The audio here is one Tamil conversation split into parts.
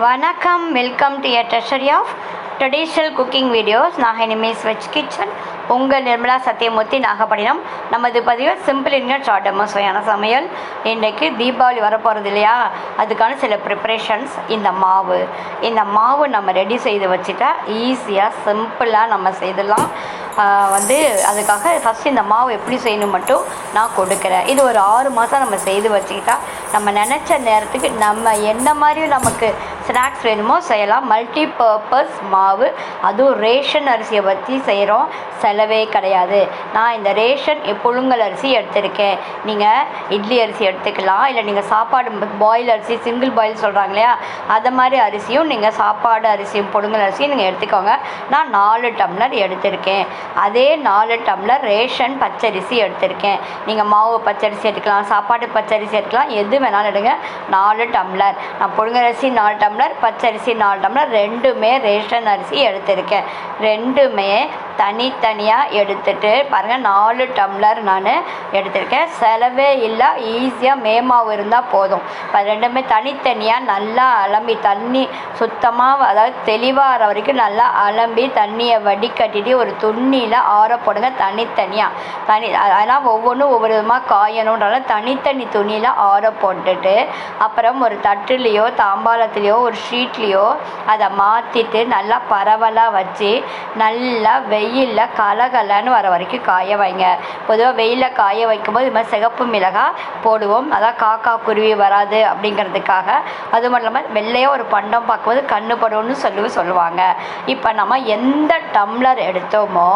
வணக்கம் welcome to A treasury of traditional cooking videos நாகனிமேஸ் veg kitchen உங்கள் நிர்மலா சத்தியமூர்த்தி நாகப்பட்டினம். நமது பதிவில் சிம்பிள் இன்கட் ஷார்ட்டமாக சுவையான சமையல். இன்றைக்கு தீபாவளி வரப்போகிறது இல்லையா? அதுக்கான சில ப்ரிப்ரேஷன்ஸ் இந்த மாவு. இந்த மாவு நம்ம ரெடி செய்து வச்சுட்டா ஈஸியாக சிம்பிளாக நம்ம செய்தலாம் வந்து அதுக்காக ஃபஸ்ட் இந்த மாவு எப்படி செய்யணும் மட்டும் நான் கொடுக்குறேன். இது ஒரு ஆறு மாதம் நம்ம செய்து வச்சுக்கிட்டா நம்ம நினச்ச நேரத்துக்கு நம்ம என்ன மாதிரியும் நமக்கு ஸ்நாக்ஸ் வேணுமோ செய்யலாம். மல்டி பர்பஸ் மாவு அதுவும் ரேஷன் அரிசியை வச்சு செய்கிறோம் செலவே கிடையாது. நான் இந்த ரேஷன் புழுங்கல் அரிசி எடுத்திருக்கேன். நீங்கள் இட்லி அரிசி எடுத்துக்கலாம். இல்லை நீங்கள் சாப்பாடு பாயில் அரிசி சிங்கிள் பாயில் சொல்கிறாங்க இல்லையா? அதை மாதிரி அரிசியும் நீங்கள் சாப்பாடு அரிசியும் புழுங்கல் அரிசியும் நீங்கள் எடுத்துக்கோங்க. நான் நாலு டம்ளர் எடுத்திருக்கேன். அதே நாலு டம்ளர் ரேஷன் பச்சரிசி எடுத்திருக்கேன். நீங்கள் மாவு பச்சரிசி எடுக்கலாம் சாப்பாடு பச்சரிசி எடுக்கலாம். எது வேணாலும் எடுங்க. நாலு டம்ளர். நான் புழுங்கரிசி நாலு டம்ளர் பச்சரிசி நாலு டம்ளர் ரெண்டுமே ரேஷன் அரிசி எடுத்திருக்கேன். ரெண்டுமே தனித்தனியாக எடுத்துட்டு பாருங்கள் நாலு டம்ளர் நான் எடுத்திருக்கேன். செலவே இல்லை ஈஸியாக மேமாவு இருந்தால் போதும். இப்போ ரெண்டுமே தனித்தனியாக நல்லா அலம்பி தண்ணி சுத்தமாக அதாவது தெளிவாகிற வரைக்கும் நல்லா அலம்பி தண்ணியை வடிகட்டிட்டு ஒரு துணியில் ஆற போடுங்க தனித்தனியாக தனி அதெல்லாம் ஒவ்வொன்றும் ஒவ்வொரு விதமாக காயணுன்றால தனித்தனி துணியில் ஆற போட்டுட்டு அப்புறம் ஒரு தட்டுலேயோ தாம்பாளத்துலேயோ ஒரு ஷீட்லேயோ அதை மாற்றிட்டு நல்லா பரவலாக வச்சு நல்லா வெயிலில் கலகலன்னு வர வரைக்கும் காய வைங்க. பொதுவாக வெயிலில் காய வைக்கும்போது இது மாதிரி சிகப்பு மிளகாய் போடுவோம். அதான் காக்கா குருவி வராது அப்படிங்கிறதுக்காக. அது மட்டும் இல்லாமல் வெள்ளையாக ஒரு பண்டம் பார்க்கும்போது கண்ணு படும்னு சொல்லி சொல்லுவாங்க. இப்போ நம்ம எந்த டம்ளர் எடுத்தோமோ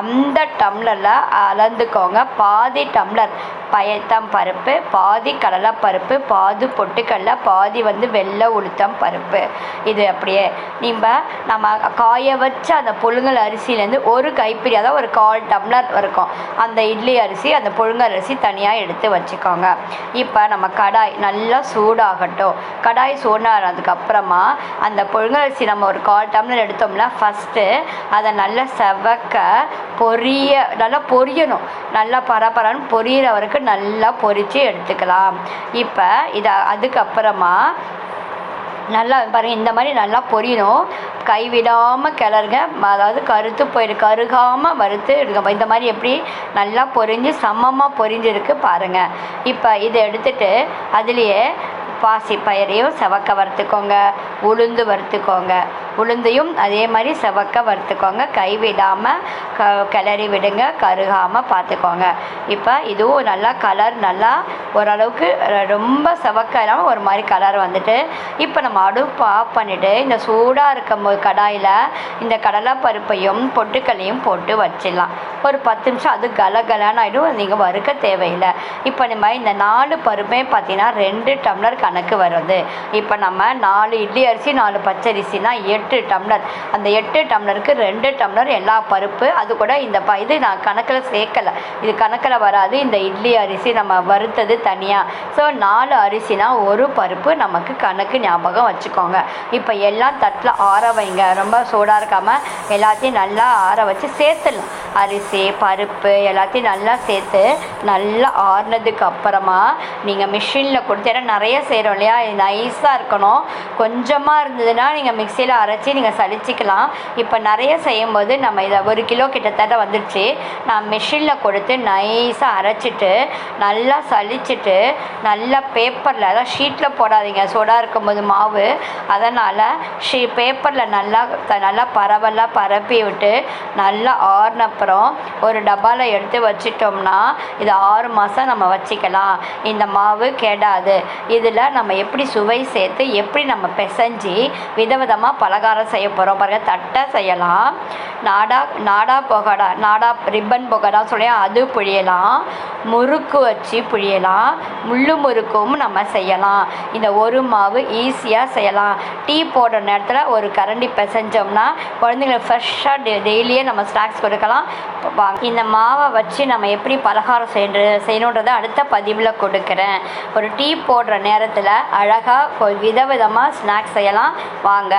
அந்த டம்ளரில் அளந்துக்கோங்க. பாதி டம்ளர் பயத்தம் பருப்பு பாதி கடலைப்பருப்பு பாதி பொட்டுக்கடலை பாதி வந்து வெள்ளை உளுத்தம் பருப்பு. இது அப்படியே நம்ம நம்ம காய வச்ச அந்த புழுங்கல் அரிசியிலேருந்து ஒரு கைப்பிடி அதாவது ஒரு கால் டம்ளர் இருக்கும். அந்த இட்லி அரிசி அந்த புழுங்கல் அரிசி தனியாக எடுத்து வச்சுக்கோங்க. இப்போ நம்ம கடாய் நல்லா சூடாகட்டும். கடாய் சூடானதுக்கு அப்புறமா அந்த புழுங்கல் அரிசி நம்ம ஒரு கால் டம்ளர் எடுத்தோம்னா ஃபஸ்ட்டு அதை நல்லா செவக்க பொரிய நல்லா பொரியணும். நல்லா பரபரன்னு பொரியிற வரைக்கும் நல்லா பொரித்து எடுத்துக்கலாம். இப்போ இதை அதுக்கப்புறமா நல்லா பாருங்க இந்த மாதிரி நல்லா பொரியணும். கைவிடாமல் கிளறுங்க. அதாவது கருத்து போயிடு கருகாமல் வறுத்து எடுங்க. இந்த மாதிரி எப்படி நல்லா பொரிஞ்சு சமமாக பொரிஞ்சிருக்கு பாருங்கள் இப்போ இதை எடுத்துட்டு அதுலேயே பாசி பயிரையும் செவக்க வறுத்துக்கோங்க. உளுந்து வறுத்துக்கோங்க. உளுந்தையும் அதே மாதிரி செவக்க வறுத்துக்கோங்க. கைவிடாமல் க கிளறி விடுங்க. கருகாமல் பார்த்துக்கோங்க. இப்போ இதுவும் நல்லா கலர் நல்லா ஓரளவுக்கு ரொம்ப செவக்க இல்லாமல் ஒரு மாதிரி கலர் வந்துட்டு இப்போ நம்ம அடுப்பு ஆஃப் பண்ணிவிட்டு இந்த சூடாக இருக்கும் போது கடாயில் இந்த கடலைப்பருப்பையும் பொட்டுக்களையும் போட்டு வச்சிடலாம். ஒரு பத்து நிமிஷம் அது கலகலன்னு ஆகிடும் நீங்கள் வறுக்க தேவையில்லை. இப்போ நம்ம இந்த நாலு பருப்பே பார்த்தீங்கன்னா ரெண்டு டம்ளர் கணக்கு வருது. இப்போ நம்ம நாலு இட்லி அரிசி நாலு பச்சரிசினா எட்டு எட்டு டம்ளர். அந்த எட்டு டம்ளருக்கு ரெண்டு டம்ளர் எல்லா பருப்பு. அது கூட இந்த ப இது நான் கணக்கில் சேர்க்கலை. இது கணக்கில் வராது. இந்த இட்லி அரிசி நம்ம வறுத்தது தனியாக ஸோ நாலு அரிசினா ஒரு பருப்பு நமக்கு கணக்கு ஞாபகம் வச்சுக்கோங்க. இப்போ எல்லாம் தட்டில் ஆற வைங்க. ரொம்ப சூடாக இருக்காமல் எல்லாத்தையும் நல்லா ஆற வச்சு சேர்த்துடலாம். அரிசி பருப்பு எல்லாத்தையும் நல்லா சேர்த்து நல்லா ஆறுனதுக்கு அப்புறமா நீங்கள் மிஷினில் கொடுத்து ஏன்னா நிறைய செய்கிறோம் இல்லையா? நைஸாக இருக்கணும். கொஞ்சமாக இருந்ததுன்னா நீங்கள் மிக்சியில் வச்சு நீங்கள் சலிச்சிக்கலாம். இப்போ நிறைய செய்யும்போது நம்ம இதை ஒரு கிலோ கிட்டத்தட்ட வந்துடுச்சு நான் மிஷினில் கொடுத்து நைஸாக அரைச்சிட்டு நல்லா சலிச்சிட்டு நல்லா பேப்பரில் அதான் ஷீட்டில் போடாதீங்க சோடா இருக்கும்போது மாவு. அதனால் ஷீ பேப்பரில் நல்லா நல்லா பரவலாக பரப்பி விட்டு நல்லா ஆறுனப்புறம் ஒரு டப்பாவில் எடுத்து வச்சிட்டோம்னா இது ஆறு மாதம் நம்ம வச்சுக்கலாம். இந்த மாவு கெடாது. இதில் நம்ம எப்படி சுவை சேர்த்து எப்படி நம்ம பிசைஞ்சு விதவிதமாக பலகாரம் செய்ய போகிறோம் பாருங்கள் தட்டை செய்யலாம். நாடா நாடா பொகடா நாடா ரிப்பன் பொகடா சொல்லி அது புழியலாம். முறுக்கு வச்சு புழியலாம். முள்ளு முறுக்கும் நம்ம செய்யலாம். இந்த ஒரு மாவு ஈஸியாக செய்யலாம். டீ போடுற நேரத்தில் ஒரு கரண்டி பிசைஞ்சோம்னா குழந்தைங்களுக்கு ஃப்ரெஷ்ஷாக டெ டெய்லியே நம்ம ஸ்நாக்ஸ் கொடுக்கலாம். இந்த மாவை வச்சு நம்ம எப்படி பலகாரம் செய்ய செய்யணுன்றதை அடுத்த பதிவில் கொடுக்குறேன். ஒரு டீ போடுற நேரத்தில் அழகாக விதவிதமாக ஸ்நாக்ஸ் செய்யலாம். வாங்க.